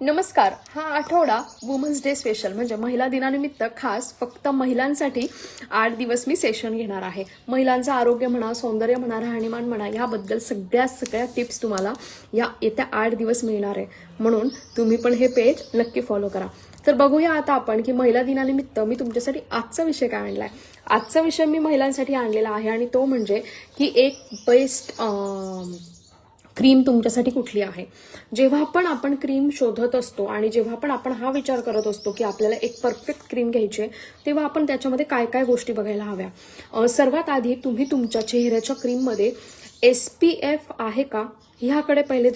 नमस्कार. हा आठवडा वुमन्स डे स्पेशल म्हणजे महिला दिनानिमित्त खास फक्त महिलांसाठी आठ दिवस मी सेशन घेणार आहे. महिलांचं आरोग्य म्हणा सौंदर्य म्हणा राहणीमान म्हणा याबद्दल सगळ्या सगळ्या टिप्स तुम्हाला या येत्या आठ दिवस मिळणार आहे. म्हणून तुम्ही पण हे पेज नक्की फॉलो करा. तर बघूया आता आपण की महिला दिनानिमित्त मी तुमच्यासाठी आजचा विषय काय आणलाय. आजचा विषय मी महिलांसाठी आणलेला आहे आणि तो म्हणजे की एक बेस्ट क्रीम तुमच्यासाठी कुठली आहे? जेव्हा पण आपण क्रीम शोधत असतो आणि जेव्हा पण आपण हा विचार करत असतो की आपल्याला एक परफेक्ट क्रीम घ्यायची आहे तेव्हा आपण त्याच्यामध्ये काय काय गोष्टी बघायला हव्या? सर्वात आधी तुम्ही तुमच्या चेहऱ्याच्या क्रीममध्ये एस पी एफ आहे का? ह्याकडे पहिले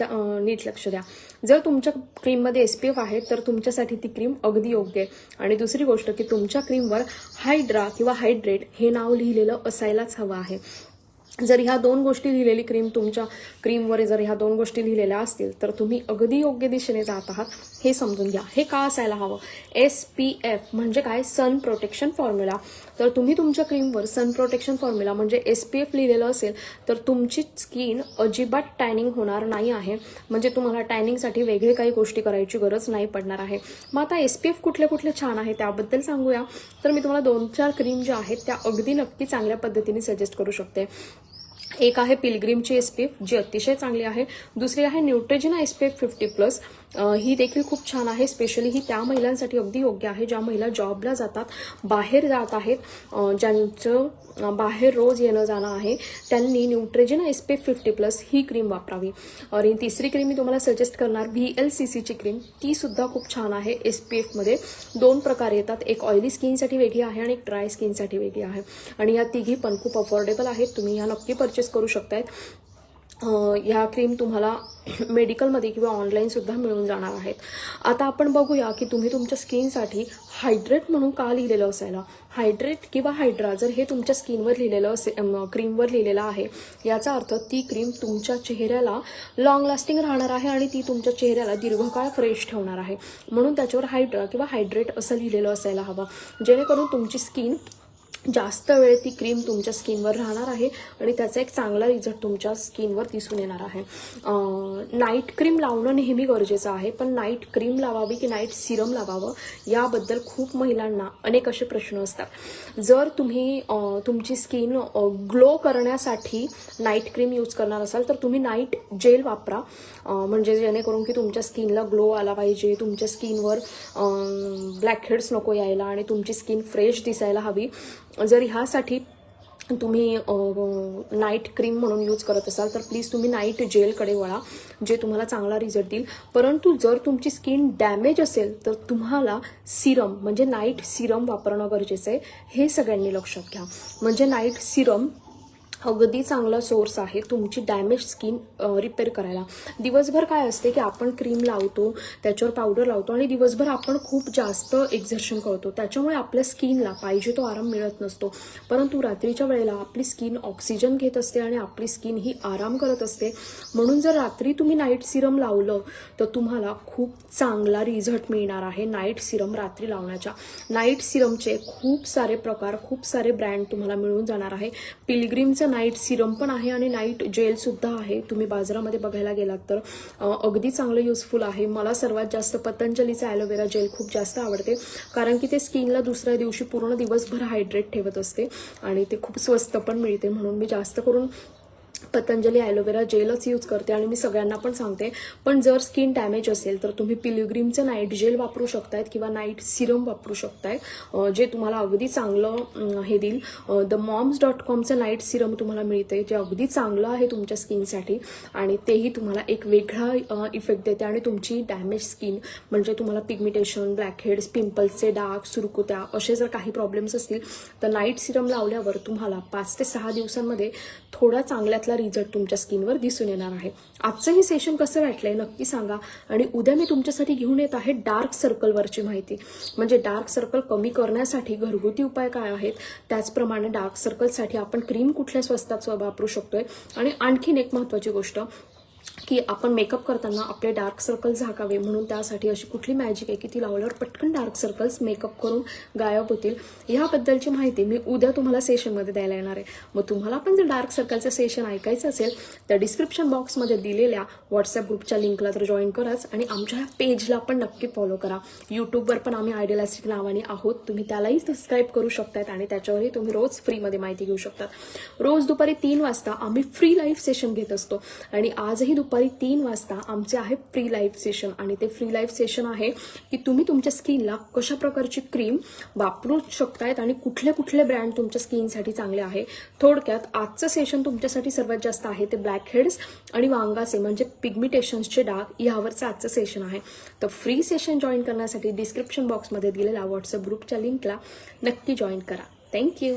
नीट लक्ष द्या. जर तुमच्या क्रीममध्ये एस पी एफ आहे तर तुमच्यासाठी ती क्रीम अगदी योग्य आहे. आणि दुसरी गोष्ट की तुमच्या क्रीमवर हायड्रा किंवा हायड्रेट हे नाव लिहिलेलं असायलाच हवं आहे. जर ह्या दोन गोष्टी लिहिलेली क्रीम तुमच्या क्रीमवर जर ह्या दोन गोष्टी लिहिलेल्या असतील तर तुम्ही अगदी योग्य दिशेने जात आहात हे समजून घ्या. हे का असायला हवं? एस पी एफ म्हणजे काय? सन प्रोटेक्शन फॉर्म्युला तर तुम्ही तुमच्या क्रीमवर सन प्रोटेक्शन फॉर्म्युला म्हणजे एस पी एफ लिहिलेलं असेल तर तुमची स्किन अजिबात टॅनिंग होणार नाही आहे. म्हणजे तुम्हाला टॅनिंगसाठी वेगळे काही गोष्टी करायची गरज नाही पडणार आहे. मग आता एस पी एफ कुठले कुठले छान आहे त्याबद्दल सांगूया. तर मी तुम्हाला दोन चार क्रीम ज्या आहेत त्या अगदी नक्की चांगल्या पद्धतीने सजेस्ट करू शकते. एक आहे पिलग्रीमची एस पी एफ जी अतिशय चांगली आहे. दुसरी आहे Neutrogena S P F fifty plus ही देखील खूप छान आहे. स्पेशली ही त्या महिलांसाठी अगदी योग्य आहे. ज्या महिला जॉबला जातात बाहेर जात आहेत ज्यांचं बाहेर रोज येणं जाणं आहे त्यांनी Neutrogena S P F fifty plus ही क्रीम वापरावी. आणि तिसरी क्रीम मी तुम्हाला सजेस्ट करणार व्ही एल सी सीची क्रीम ती सुद्धा खूप छान आहे एस पी एफमध्ये दोन प्रकार येतात. एक ऑइली स्किनसाठी वेगळी आहे आणि एक ड्राय स्किनसाठी वेगळी आहे. आणि या तिघी पण खूप अफोर्डेबल आहेत. तुम्ही ह्या नक्की परचेस करू शकतायत. ह्या क्रीम तुम्हाला मेडिकलमध्ये किंवा ऑनलाईनसुद्धा मिळून जाणार आहेत. आता आपण बघूया की तुम्ही तुमच्या स्किनसाठी हायड्रेट म्हणून का लिहिलेलं असायला? हायड्रेट किंवा हायड्रा जर हे तुमच्या स्किनवर लिहिलेलं असे क्रीमवर लिहिलेलं आहे याचा अर्थ ती क्रीम तुमच्या चेहऱ्याला लॉंग लास्टिंग राहणार आहे आणि ती तुमच्या चेहऱ्याला दीर्घकाळ फ्रेश ठेवणार आहे. म्हणून त्याच्यावर हायड्रा किंवा हायड्रेट असं लिहिलेलं असायला हवं. जेणेकरून तुमची स्किन जास्त वेळ ती क्रीम तुमच्या स्किनवर राहणार आहे आणि त्याचा एक चांगला रिझल्ट तुमच्या स्किनवर दिसून येणार आहे. नाईट क्रीम लावणं नेहमी गरजेचं आहे पण नाईट क्रीम लावावी की नाईट सिरम लावावं याबद्दल खूप महिलांना अनेक असे प्रश्न असतात. जर तुम्ही तुमची स्किन ग्लो करण्यासाठी नाईट क्रीम यूज करणार असाल तर तुम्ही नाईट जेल वापरा. म्हणजे जेणेकरून की तुमच्या स्किनला ग्लो आला पाहिजे तुमच्या स्किनवर ब्लॅक हेड्स नको यायला आणि तुमची स्किन फ्रेश दिसायला हवी. जर ह्यासाठी तुम्ही नाईट क्रीम म्हणून यूज करत असाल तर प्लीज तुम्ही नाईट जेलकडे वळा जे तुम्हाला चांगला रिझल्ट देईल. परंतु जर तुमची स्किन डॅमेज असेल तर तुम्हाला सिरम म्हणजे नाईट सिरम वापरणं गरजेचं आहे. हे सगळ्यांनी लक्षात घ्या. म्हणजे नाईट सिरम अगदी चांगला सोर्स आहे तुमची डॅमेज स्किन रिपेअर करायला. दिवसभर काय असते की आपण क्रीम लावतो त्याच्यावर पावडर लावतो आणि दिवसभर आपण खूप जास्त एक्झर्शन करतो. त्याच्यामुळे आपल्या स्किनला पाहिजे तो आराम मिळत नसतो. परंतु रात्रीच्या वेळेला आपली स्किन ऑक्सिजन घेत असते आणि आपली स्किन ही आराम करत असते. म्हणून जर रात्री तुम्ही नाईट सिरम लावलं तर तुम्हाला खूप चांगला रिझल्ट मिळणार आहे नाईट सिरम रात्री लावण्याच्या नाईट सिरमचे खूप सारे प्रकार खूप सारे ब्रँड तुम्हाला मिळून जाणार आहे. पिलग्रीमचं नाईट सिरम पण आहे आणि नाईट जेलसुद्धा आहे. तुम्ही बाजारामध्ये बघायला गेलात तर अगदी चांगलं युजफुल आहे. मला सर्वात जास्त पतंजलीचं ॲलोवेरा जेल खूप जास्त आवडते. कारण की ते स्किनला दुसऱ्या दिवशी पूर्ण दिवसभर हायड्रेट ठेवत असते आणि ते खूप स्वस्त पण मिळते म्हणून मी जास्त करून पतंजली ॲलोवेरा जेलच यूज करते आणि मी सगळ्यांना पण सांगते पण जर स्किन डॅमेज असेल तर तुम्ही पिलिग्रीमचं नाईट जेल वापरू शकतायत किंवा नाईट सिरम वापरू शकताय जे तुम्हाला अगदी चांगलं हे देईल. द मॉम्स डॉट कॉमचं नाईट सिरम तुम्हाला मिळते जे अगदी चांगलं आहे तुमच्या स्किनसाठी आणि तेही तुम्हाला एक वेगळा इफेक्ट देते आणि तुमची डॅमेज स्किन म्हणजे तुम्हाला पिगमिटेशन ब्लॅकहेड्स पिंपल्सचे डाग सुरकुत्या असे जर काही प्रॉब्लेम्स असतील तर नाईट सिरम लावल्यावर तुम्हाला पाच ते सहा दिवसांमध्ये थोडा चांगल्यातला रिझल्ट तुमच्या स्किनवर दिसून येणार आहे. आजचं हे सेशन कसं वाटलंय नक्की सांगा. आणि उद्या मी तुमच्यासाठी घेऊन येत आहे डार्क सर्कलवरची माहिती. म्हणजे डार्क सर्कल कमी करण्यासाठी घरगुती उपाय काय आहेत? त्याचप्रमाणे डार्क सर्कलसाठी आपण क्रीम कुठल्या स्वस्तात वापरू शकतोय? आणि आणखीन एक महत्त्वाची गोष्ट की आपण मेकअप करताना आपले डार्क सर्कल्स झाकावे म्हणून त्यासाठी अशी कुठली मॅजिक आहे की ती लावल्यावर पटकन डार्क सर्कल्स मेकअप करून गायब होतील. ह्याबद्दलची माहिती मी उद्या तुम्हाला सेशनमध्ये द्यायला येणार आहे. मग तुम्हाला पण जर डार्क सर्कलचं सेशन ऐकायचं असेल तर डिस्क्रिप्शन बॉक्समध्ये दिलेल्या व्हॉट्सअप ग्रुपच्या लिंकला तर जॉईन कराच आणि आमच्या ह्या पेजला पण नक्की फॉलो करा. यूट्यूबवर पण आम्ही आयडियालास्टिक नावाने आहोत. तुम्ही त्यालाही सबस्क्राईब करू शकतात आणि त्याच्यावरही तुम्ही रोज फ्रीमध्ये माहिती घेऊ शकतात रोज दुपारी तीन वाजता आम्ही फ्री लाईव्ह सेशन घेत असतो. आणि आजही दुपारी तीन वाजता आमचे आहे फ्री लाईव्ह सेशन आणि ते फ्री लाईव्ह सेशन आहे की तुम्ही तुमच्या स्किनला कशा प्रकारची क्रीम वापरू शकतायत आणि कुठले कुठले ब्रँड तुमच्या स्किनसाठी चांगले आहे. थोडक्यात आजचं सेशन तुमच्यासाठी सर्वात जास्त आहे ते ब्लॅक हेड्स आणि वांगाचे म्हणजे पिग्मिटेशन्सचे डाग यावरचं आजचं सेशन आहे. तर फ्री सेशन जॉईन करण्यासाठी डिस्क्रिप्शन बॉक्समध्ये दिलेल्या व्हॉट्सअप ग्रुपच्या लिंकला नक्की जॉईन करा. थँक्यू